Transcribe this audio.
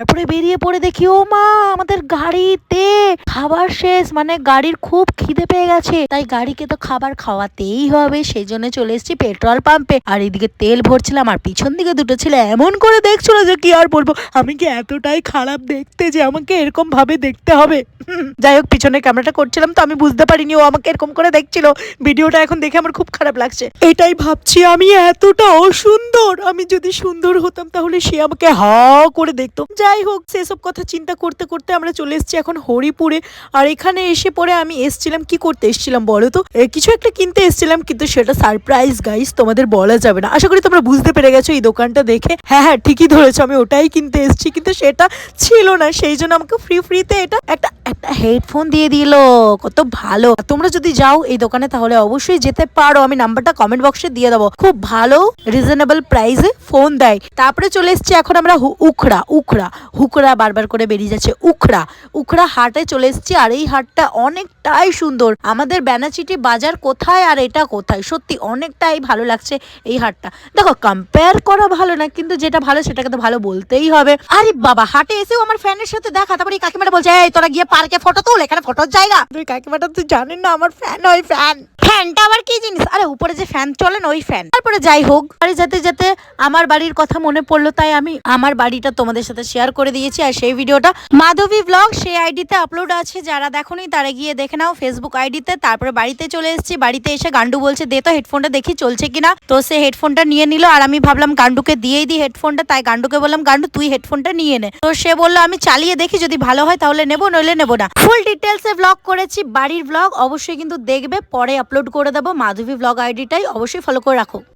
তারপরে বেরিয়ে পড়ে দেখি, ও মা, আমাদের গাড়িতে খাবার শেষ মানে গাড়ির খুব খিদে পেয়ে গেছে। তাই গাড়িকে তো খাবার খাওয়াতেই হবে, সেই জন্য চলে এসেছি পেট্রোল পাম্পে। আর এদিকে তেল ভরছিলাম, আর পিছন দিকে দুটো ছেলে এমন করে দেখছিল যে কি আর বলব, আমি কি এতটাই খারাপ দেখতে যে আমাকে এরকম ভাবে দেখতে হবে। যাই হোক, পিছনে ক্যামেরাটা করছিলাম তো আমি বুঝতে পারিনি, ও আমাকে এরকম করে দেখছিল। ভিডিওটা এখন দেখে আমার খুব খারাপ লাগছে। এটাই ভাবছি, আমি এতটা অসুন্দর, আমি যদি সুন্দর হতাম তাহলে সে আমাকে হা করে দেখতো। যাই হোক, সেসব কথা চিন্তা করতে করতে আমরা চলে এসেছি এখন হরিপুরে। আর এখানে এসে পরে আমি এসছিলাম, কি করতে এসছিলাম বলো তো? কিছু একটা কিনতে এসছিলাম, কিন্তু সেটা সারপ্রাইজ গাইস তোমাদের বলা যাবে না। আশা করি তোমরা বুঝতে পেরে গেছো এই দোকানটা দেখে। হ্যাঁ হ্যাঁ ঠিকই ধরেছো, আমি ওটাই কিনতে এসেছি, কিন্তু সেটা ছিল না। সেই জন্য আমাকে ফ্রি ফ্রিতে এটা একটা একটা হেডফোন দিয়ে দিল। কত ভালো। তোমরা যদি যাও এই দোকানে, তাহলে অবশ্যই যেতে পারো। আমি নাম্বারটা কমেন্ট বক্সে দিয়ে দেবো। খুব ভালো রিজনেবল প্রাইসে ফোন দেয়। তারপরে চলে এসেছি এখন আমরা উখড়া উখড়া। হুকড়া বারবার করে বেরিয়ে যাচ্ছে উখড়া। উখড়া হাটে চলে এসেছি আর এই হাটটা অনেকটাই সুন্দর। আমাদের ব্যানাচিটি বাজার কোথায় আর এটা কোথায়? সত্যি অনেকটাই ভালো লাগছে এই হাটটা। দেখো কম্পেয়ার করা ভালো না কিন্তু যেটা ভালো সেটাকে তো ভালো বলতেই হবে। আরে বাবা হাটে এসেও আমার ফ্যানের সাথে দেখা। তারপরে এই কাকিমাটা বলছে এই তোরা গিয়ে পার্কে ফটো তোল এখানে ফটোর জায়গা। তুই কাকিমাটা তুই জানেন না আমার ফ্যান ওই ফ্যান ফ্যানটা আবার কি জিনিস? আরে উপরে যে ফ্যান চলে না ওই ফ্যান তারপরে যাই হোক বাড়ি যেতে যেতে আমার বাড়ির কথা মনে পড়ল, তাই আমি আমার বাড়িটা তোমাদের সাথে শেয়ার করে দিয়েছি। আর সেই ভিডিওটা মাধবী ব্লগ সেই আইডিতে আপলোড আছে। যারা দেখোনি তারা গিয়ে দেখে নাও ফেসবুক আইডিতে তারপরে বাড়িতে চলে এসেছি। বাড়িতে এসে গান্ডু বলছে, দে তো হেডফোনটা দেখি চলছে কিনা? তো সে হেডফোনটা নিয়ে নিল। আর আমি ভাবলাম, গান্ডুকে দিয়েই দিই হেডফোনটা তাই গান্ডুকে বললাম, গান্ডু, তুই হেডফোনটা নিয়ে নে। তো সে বলল, আমি চালিয়ে দেখি, যদি ভালো হয় তাহলে নেব, নইলে নেব না। ফুল ডিটেলসে ব্লগ করেছি। বাড়ির ব্লগ অবশ্যই কিন্তু দেখবে। পরে আপলোড করে দেবো। মাধবী ব্লগ আইডিটাই অবশ্যই ফলো করে রাখো।